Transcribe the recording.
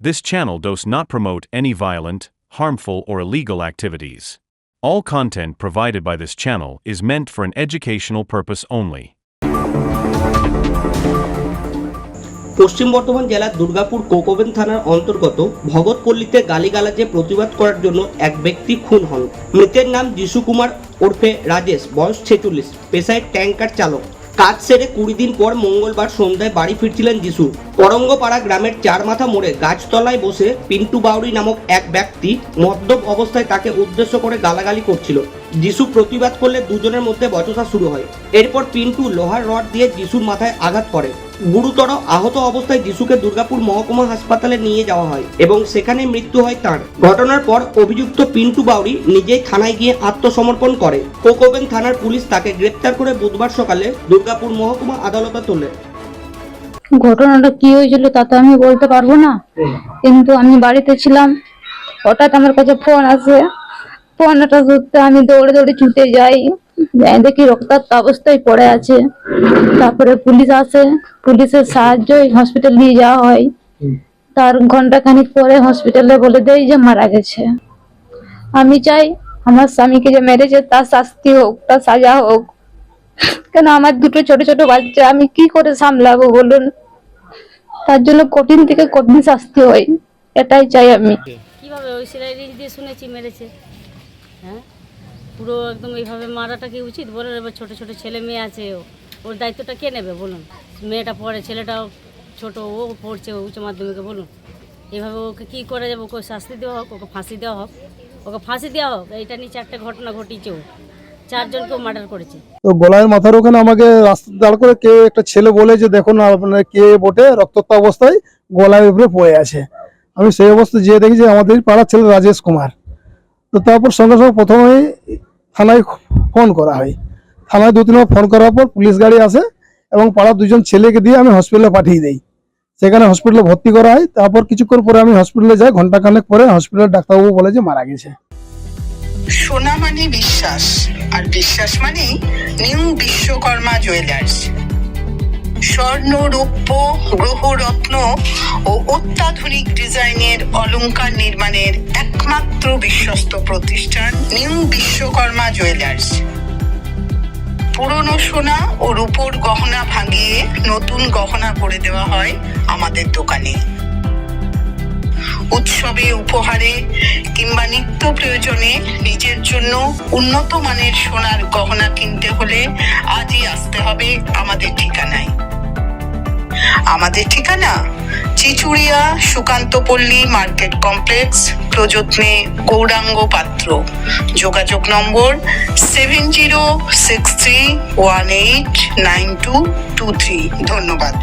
This channel does not promote any violent, harmful, or illegal activities. All content provided by this channel is meant for an educational purpose only. পশ্চিম বর্ধমান জেলার দুর্গাপুর কোকোবেন থানার অন্তর্গত ভগৎপল্লীতে গালিগালাজে প্রতিবাদ করার জন্য এক ব্যক্তি খুন হন মৃতের নাম যিশু কুমার ওরফে রাজেশ বয়স ছেচল্লিশ পেশায় ট্যাঙ্কার চালক কাজ সেরে কুড়ি দিন পর মঙ্গলবার সন্ধ্যায় বাড়ি ফিরছিলেন যিশু। করঙ্গপাড়া গ্রামের চার মাথা মোড়ে গাছতলায় বসে পিন্টু বাউরি নামক এক ব্যক্তি মদ্যপ অবস্থায় তাকে উদ্দেশ্য করে গালাগালি করছিল। যিশু প্রতিবাদ করলে দুজনের মধ্যে বচসা শুরু হয়। এরপর পিন্টু লোহার রড দিয়ে যিশুর মাথায় আঘাত করে। গুরুতর আহত অবস্থায় যিশুকে দুর্গাপুর মহকুমা হাসপাতালে নিয়ে যাওয়া হয় এবং সেখানে মৃত্যু হয় তার। ঘটনার পর অভিযুক্ত পিন্টু বাউরি নিজেই থানায় গিয়ে আত্মসমর্পণ করে। কোকোবেন থানার পুলিশ তাকে গ্রেপ্তার করে বুধবার সকালে দুর্গাপুর মহকুমা আদালতে তোলে। ঘটনাটা কি হয়েছিল তা তো আমি বলতে পারব না। কিন্তু আমি বাড়িতে ছিলাম। হঠাৎ আমার কাছে ফোন আসে ফোনটা ধরতে আমি দৌড়ে দৌড়ে ছুটে যাই। যাই দেখি রক্তাক্ত অবস্থায় পড়ে আছে। তারপরে পুলিশ আসে। পুলিশের সাহায্যে হসপিটাল নিয়ে যাওয়া হয়। তার ঘণ্টা খানিক পরে হসপিটালে বলে দেয় যে মারা গেছে। আমি চাই আমার স্বামীকে যে মেরেছে তার শাস্তি হোক তার সাজা হোক। কেন আমার দুটো ছোট ছোট বাচ্চা আমি কি করে সামলাবো বলুন? তার জন্য কঠিন থেকে কঠিন শাস্তি হয়। এটাই চাই আমি। কীভাবে ওই সেলাই দিয়ে শুনেছি মেরেছে? হ্যাঁ? পুরো একদম এইভাবে মারাটা কি উচিত? বলুন, এবার ছোটো ছোটো ছেলে মেয়ে আছে ও- ওর দায়িত্বটা কে নেবে বলুন? মেয়েটা পড়ে, ছেলেটাও ছোট, ও পড়ছে উচ্চ মাধ্যমিকে, বলুন। এভাবে ওকে কী করা যাবে? ওকে শাস্তি দেওয়া হোক, ওকে ফাঁসি দেওয়া হোক, ওকে ফাঁসি দেওয়া হোক, এইটা নিয়ে চারটে ঘটনা ঘটিয়েছে ও। চারজনকেও মার্ডার করেছে। তো গলায় মাথার ওখানে আমাকে রাস্তা দাঁড় করে একটা ছেলে বলে আপনার কে অবস্থায় গলায় উপরে পড়ে আছে। আমি সেই অবস্থা যেয়ে দেখি যে, আমাদের পাড়ার ছেলে রাজেশ কুমার। তো তারপর সঙ্গে সঙ্গে প্রথমে থানায় ফোন করা হয়। থানায় দু তিনবার ফোন করার পর পুলিশ গাড়ি আসে এবং পাড়ার দুজন ছেলেকে দিয়ে আমি হসপিটালে পাঠিয়ে দিই। সেখানে হসপিটালে ভর্তি করা হয়। তারপর কিছুক্ষণ পরে আমি হসপিটালে যাই। ঘন্টাখানেক পরে হসপিটালের ডাক্তারবাবু বলে যে মারা গেছে। সোনা মানে বিশ্বাস, আর বিশ্বাস মানে নিউ বিশ্বকর্মা জুয়েলার্স স্বর্ণ রৌপ্য গ্রহ রত্ন ও অত্যাধুনিক ডিজাইনের অলংকার নির্মাণের একমাত্র বিশ্বস্ত প্রতিষ্ঠান নিউ বিশ্বকর্মা জুয়েলার্স। পুরনো সোনা ও রূপোর গহনা ভাঙিয়ে নতুন গহনা করে দেওয়া হয় আমাদের দোকানে। উৎসবে উপহারে কিংবা নিত্য প্রয়োজনে নিজের জন্য উন্নত মানের সোনার গহনা কিনতে হলে আজই আসতে হবে আমাদের ঠিকানায়। আমাদের ঠিকানা? চিচুড়িয়া সুকান্তপল্লী মার্কেট কমপ্লেক্স, প্রযত্নে গৌরাঙ্গ পাত্র। যোগাযোগ নম্বর seven zero six three one eight nine two two three. ধন্যবাদ।